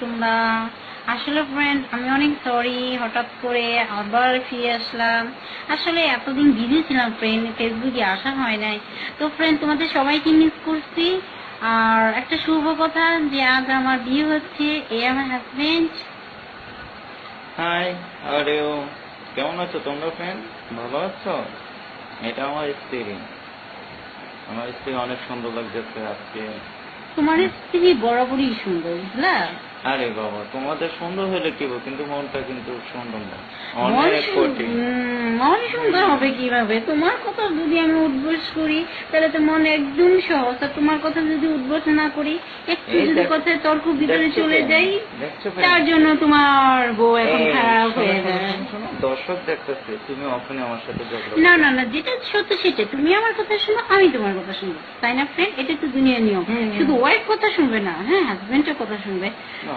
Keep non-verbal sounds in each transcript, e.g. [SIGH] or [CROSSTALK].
তোমরা? আসলে ফ্রেন্ড আমি অনেক সরি হঠাৎ করে আবার ফিরে আসলাম। আসলে এতদিন বিজি ছিলাম ফ্রেন্ড ফেসবুকে আসা হয় নাই। তো ফ্রেন্ড তোমাদের সবাইকে মিস করছি। আর একটা শুভ কথা যে আজ আমার বিয়ে হচ্ছে, এ আমার হাজবেন্ড হাই আরে ও কেমন আছো তোমরা ফ্রেন্ড ভালো আছো? এটা আমার স্ত্রী। আমার স্ত্রী অনেক সুন্দর লাগছে আজকে। তোমার স্ত্রী বরাবরই সুন্দর বুঝলা? আরে বাবা তোমাদের সুন্দর হলে কি কিন্তু মনটা কিন্তু সুন্দর না। মন অনেক কঠিন। মন সুন্দর হবে কীভাবে? তোমার কথা যদি আমি উদ্বোস করি তাহলে তো মন একদম সহজ। আর তোমার কথা যদি উদ্বোস না করি একটু যদি কথায় তর্ক ভিতরে চলে যাই তার জন্য তোমার বউ এখন খারাপ হয়ে শোনো, দর্শক দেখতেছে তুমি ওখানে আমার সাথে না না না যেটা সত্য সেটা তুমি আমার কথা শোনো আমি তোমার কথা শুনব। তাই না ফ্রেন্ড এটা তো দুনিয়ার নিয়ম। শুধু ওয়াইফ কথা শুনবে না হ্যাঁ হাজবেন্ডের কথা শুনবে।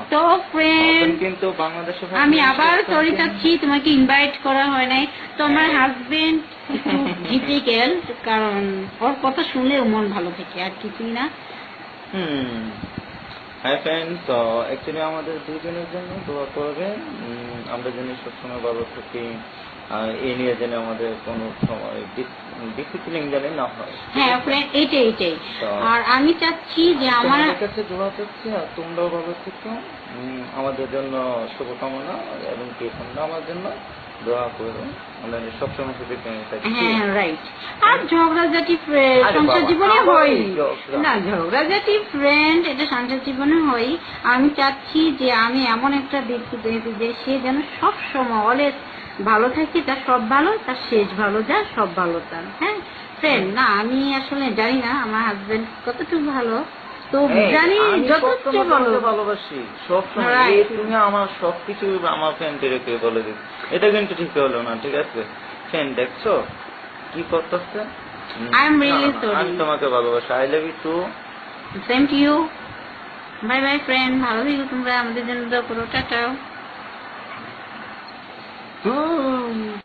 তো ফ্রেন্ড কিন্তু বাংলাদেশে আমি আবার সরি চাচ্ছি তোমাকে ইনভাইট করা হয় নাই। তো আমার হাজবেন্ড একটু [LAUGHS] ডিফিকাল্ট কারণ ওর কথা শুনলেও মন ভালো থাকে আর কিছুই না। হুম। হাই ফ্রেন্ড তো অ্যাকচুয়ালি আমাদের দুজনের জন্য দোয়া করবে আমরা যেন সবসময় ভালো থাকি। এই নিয়ে যেন আমাদের কোনো সময় ডিসিপ্লিন যেন না হয়। হ্যাঁ ফ্রেন্ড এইটাই তো- আর আমি চাচ্ছি যে আমার কাছে দোয়া করছি আর তোমরাও ভালো থেকো। আমাদের জন্য শুভকামনা এবং কি তোমরা আমার জন্য দোয়া করো। আমরা সবসময় থাকি। হ্যাঁ রাইট আর ঝগড়াঝাটি ফ্রেন্ড সংসার জীবনে হয়। না ঝগড়াঝাটি ফ্রেন্ড এটা সংসার জীবনে হয়। আমি চাচ্ছি যে আমি এমন একটা ব্যক্তি পেয়েছি যে সে যেন সব সময় অলওয়েজ ভালো থাকে তার সব ভালো তার শেষ ভালো যা সব ভালো তার হ্যাঁ ফ্রেন্ড না আমি আসলে জানি না আমার হাজবেন্ড কতটুকু ভালো। তো জানি আমি যথেষ্ট ভালো। ভালোবাসি Right. তুমি আমার সবকিছু আমার ফ্রেন্ডের রেখে বলে দিচ্ছ। এটা কিন্তু ঠিক হলো না ঠিক আছে? ফ্রেন্ড দেখছ? কি করতেছে. আমি তোমাকে ভালোবাসি। I love you too same to you bye bye friend ভালো থেকো তোমরা আমাদের জন্য দোয়া করো। টাটা। Ooh. [GASPS] Um,